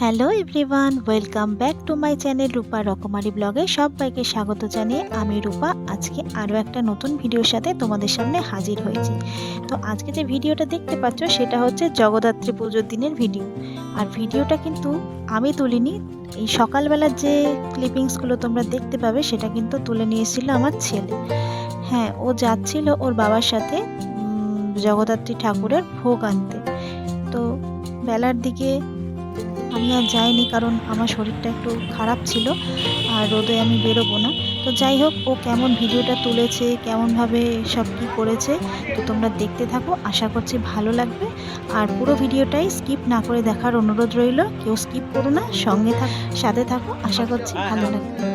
Hello everyone, welcome back to my channel Rupa Rokomari ব্লগে সবাইকে স্বাগত জানিয়ে আমি রূপা। আজকে আরও একটা নতুন ভিডিওর সাথে তোমাদের সামনে হাজির হয়েছি। তো আজকে যে ভিডিওটা দেখতে পাচ্ছ সেটা হচ্ছে জগদ্ধাত্রী পুজোর দিনের ভিডিও। আর ভিডিওটা কিন্তু আমি তুলিনি, এই সকালবেলার যে ক্লিপিংসগুলো তোমরা দেখতে পাবে সেটা কিন্তু তুলে নিয়েছিল আমার ছেলে। হ্যাঁ ও যাচ্ছিল ওর বাবার সাথে জগদ্ধাত্রী ঠাকুরের ভোগ আনতে। তো বেলার দিকে আমি আর যাইনি কারণ আমার শরীরটা একটু খারাপ ছিল আর রোদে আমি বেরোবো না। তো যাই হোক, ও কেমন ভিডিওটা তুলেছে, কেমনভাবে সব কী করেছে, তো তোমরা দেখতে থাকো। আশা করছি ভালো লাগবে। আর পুরো ভিডিওটাই স্কিপ না করে দেখার অনুরোধ রইল। কেউ স্কিপ করো না, সঙ্গে থাক, সাথে থাকো। আশা করছি ভালো লাগবে।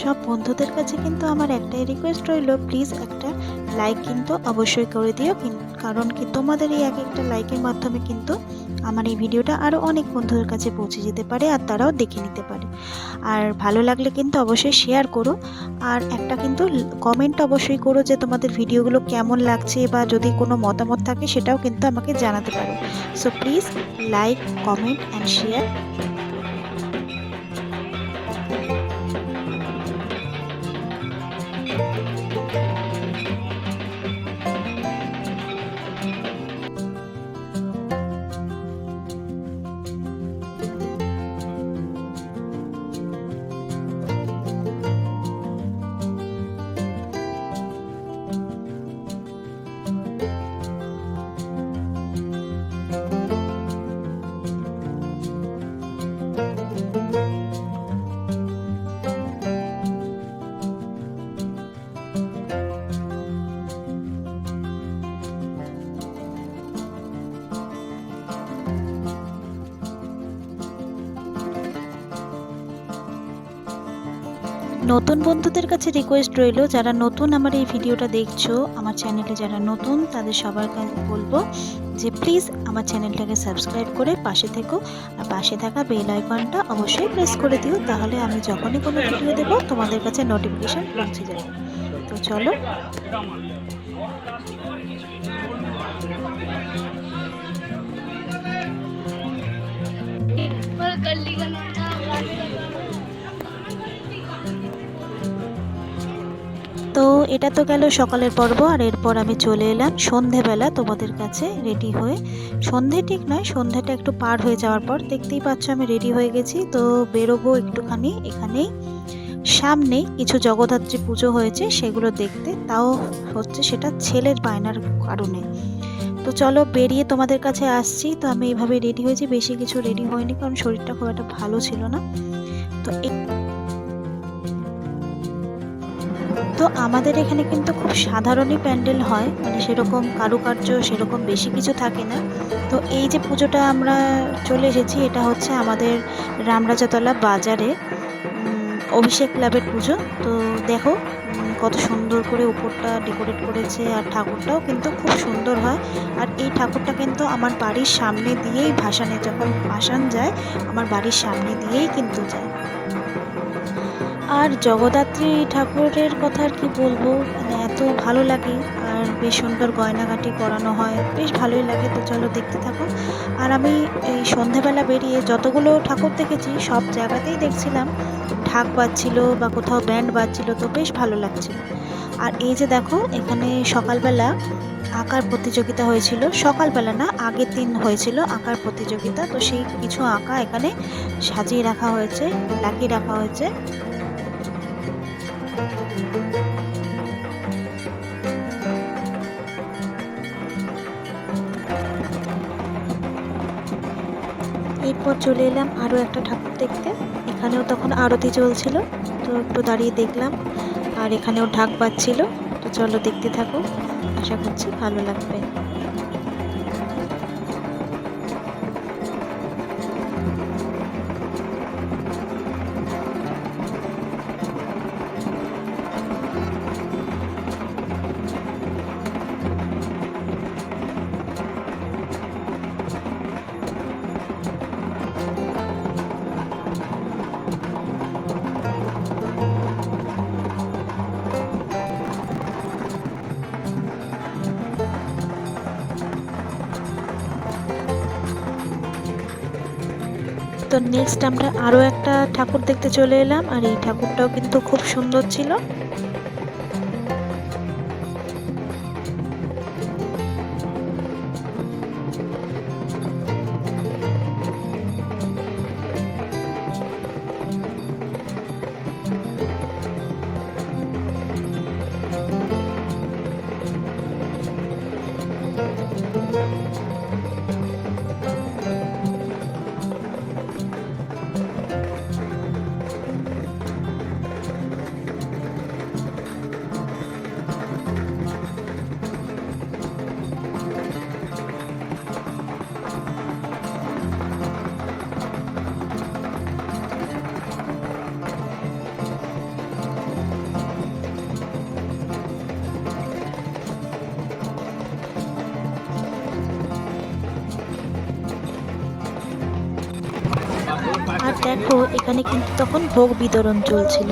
সব বন্ধুদের কাছে কিন্তু আমার একটাই রিকোয়েস্ট রইল প্লিজ একটা লাইক কিন্তু অবশ্যই করে দিও কারণ কি তোমাদের এই এক একটা লাইকের মাধ্যমে কিন্তু আমার এই ভিডিওটা আরও অনেক বন্ধুদের কাছে পৌঁছে যেতে পারে আর তারাও দেখে নিতে পারে। আর ভালো লাগলে কিন্তু অবশ্যই শেয়ার করো, আর একটা কিন্তু কমেন্ট অবশ্যই করো যে তোমাদের ভিডিওগুলো কেমন লাগছে বা যদি কোনো মতামত থাকে সেটাও কিন্তু আমাকে জানাতে পারো। So please like comment and share নতুন বন্ধুদের কাছে রিকোয়েস্ট রইলো যারা নতুন আমার এই ভিডিওটা দেখছো আমার চ্যানেলে যারা নতুন তাদের সবার কাছে বলবো যে প্লিজ আমার চ্যানেলটাকে সাবস্ক্রাইব করে পাশে থেকো আর পাশে থাকা বেল আইকনটা অবশ্যই প্রেস করে দিও তাহলে আমি যখনই কোনো ভিডিও দেবো তোমাদের কাছে নোটিফিকেশান পৌঁছে যাবে তো চলো पर गली তো এটা তো গেল সকালের পর্ব, আর এরপর আমি চলে এলাম সন্ধেবেলা তোমাদের কাছে রেডি হয়ে। সন্ধে ঠিক নয় সন্ধেটা একটু পার হয়ে যাওয়ার পর দেখতেই পাচ্ছ আমি রেডি হয়ে গেছি। তো বেরোবো একটুখানি এখানেই। সামনে কিছু জগদ্ধাত্রী পুজো হয়েছে, সেগুলো দেখতে। তাও হচ্ছে সেটা ছেলের বায়নার কারণে। তো চলো বেরিয়ে তোমাদের কাছে আসছি। তো আমি এইভাবে রেডি হয়েছি, বেশি কিছু রেডি হয়নি, কারণ শরীরটা খুব একটা ভালো ছিল না। তো তো আমাদের এখানে কিন্তু খুব সাধারণই প্যান্ডেল হয়। মানে সেরকম কারুকার্য সেরকম বেশি কিছু থাকে না। তো এই যে পুজোটা আমরা চলে এসেছি, এটা হচ্ছে আমাদের রামরাজাতলা বাজারে অভিষেক ক্লাবের পুজো। তো দেখো কত সুন্দর করে উপরটা ডেকোরেট করেছে আর ঠাকুরটাও কিন্তু খুব সুন্দর হয়। আর এই ঠাকুরটা কিন্তু আমার বাড়ির সামনে দিয়েই ভাসানে, যখন ভাসান যায়, আমার বাড়ির সামনে দিয়েই কিন্তু যায়। আর জগদ্ধাত্রী ঠাকুরের কথা আর কি বলব? মানে এত ভালো লাগে, আর বেশ সুন্দর গয়নাগাটি পরানো হয়, বেশ ভালোই লাগে। তো চলো দেখতে থাকো। আর আমি এই সন্ধেবেলা বেরিয়ে যতগুলো ঠাকুর দেখেছি, সব জায়গাতেই দেখছিলাম, ঢাক বাজছিল বা কোথাও ব্যান্ড বাজছিল, তো বেশ ভালো লাগছিল। আর এই যে দেখো, এখানে সকালবেলা আঁকার প্রতিযোগিতা হয়েছিল। সকালবেলা না, আগের দিন হয়েছিল আঁকার প্রতিযোগিতা। তো সেই কিছু আঁকা এখানে সাজিয়ে রাখা হয়েছে লাগিয়ে রাখা হয়েছে। এরপর চলে এলাম আরও একটা ঠাকুর দেখতে। এখানেও তখন আরতি চলছিল, তো একটু দাঁড়িয়ে দেখলাম, আর এখানেও ঢাক বাজছিল, তো চলো দেখতে থাকো। আশা করছি ভালো লাগবে। তো নেক্সট আমরা আরও একটা ঠাকুর দেখতে চলে এলাম, আর এই ঠাকুরটাও কিন্তু খুব সুন্দর ছিল। দেখো এখানে কিন্তু তখন ভোগ বিতরণ চলছিল।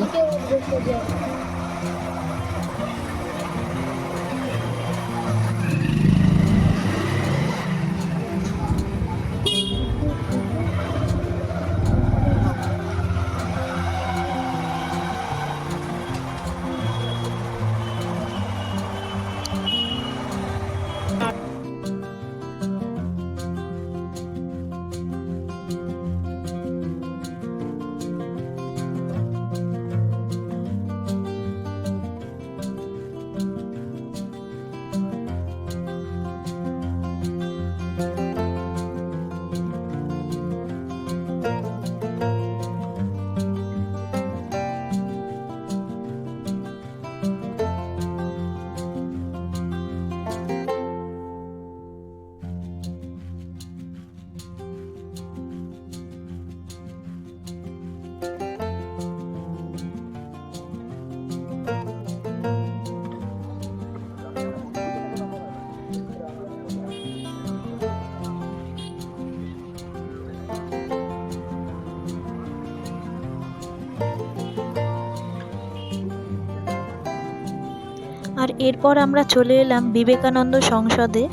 এরপর আমরা চলে এলাম বিবেকানন্দ সংসদে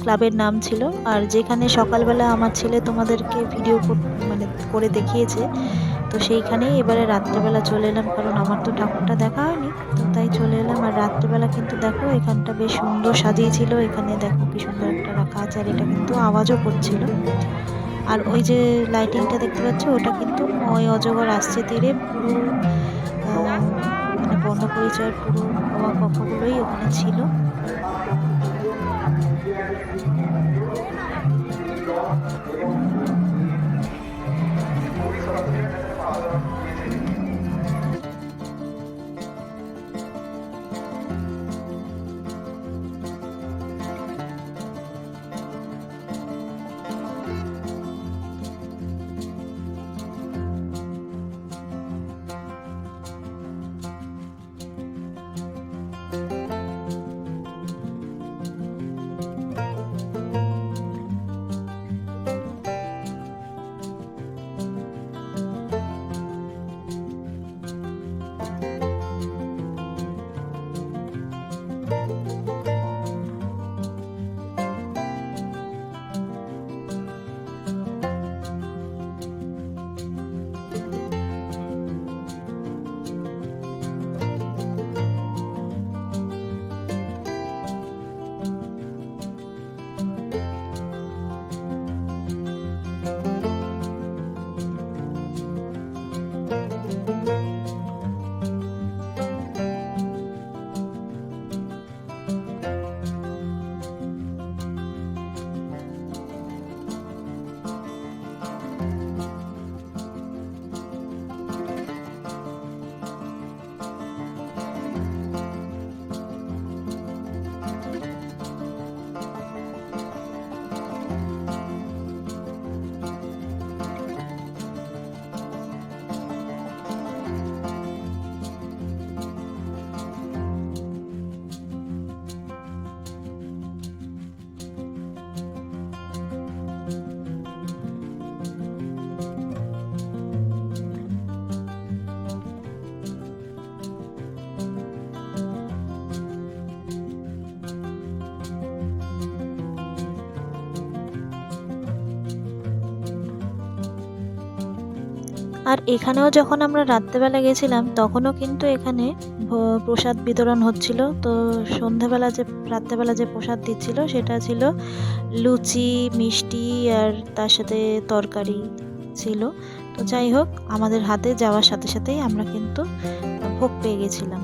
ক্লাবের নাম ছিল। আর যেখানে সকালবেলা আমার ছেলে তোমাদেরকে ভিডিও মানে করে দেখিয়েছে, তো সেইখানেই এবারে রাত্রেবেলা চলে এলাম, কারণ আমার তো ঠাকুরটা দেখা হয়নি। তো তাই চলে এলাম, আর রাত্রেবেলা কিন্তু দেখো, এখানটা বেশ সুন্দর সাজিয়েছিল। এখানে দেখো কি সুন্দর একটা রাখা আছে, আর এটা কিন্তু আওয়াজও করছিল। আর ওই যে লাইটিংটা দেখতে পাচ্ছ, ওটা কিন্তু ওই অজগর আসছে তীরে পুরো মানে পরিচয় পুরো অবাক কক্ষগুলোই ওখানে ছিল আর এখানেও যখন আমরা রাত্রেবেলা গেছিলাম, তখনও কিন্তু এখানে প্রসাদ বিতরণ হচ্ছিল। তো সন্ধ্যাবেলা যে, রাত্রেবেলা যে প্রসাদ দিচ্ছিল, সেটা ছিল লুচি, মিষ্টি আর তার সাথে তরকারি ছিল। তো যাই হোক, আমাদের হাতে যাওয়ার সাথে সাথেই আমরা কিন্তু ভোগ পেয়ে গেছিলাম।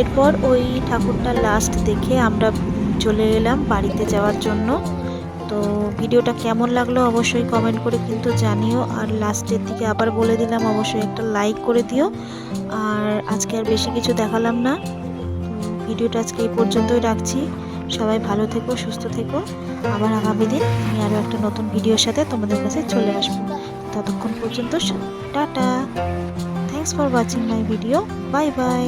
এরপর ওই ঠাকুরটা লাস্ট দেখে আমরা চলে এলাম বাড়িতে যাওয়ার জন্য। তো ভিডিওটা কেমন লাগল অবশ্যই কমেন্ট করে কিন্তু জানিও। আর লাস্টের দিকে আবার বলে দিলাম, অবশ্যই একটা লাইক করে দিও। আর আজকে আর বেশি কিছু দেখালাম না। ভিডিওটা আজকে এই পর্যন্তই রাখছি। সবাই ভালো থেকো, সুস্থ থেকো। আবার আগামী দিন আমি আরও একটা নতুন ভিডিওর সাথে তোমাদের কাছে চলে আসব। ততক্ষণ পর্যন্ত tata. Thanks for watching my video bye bye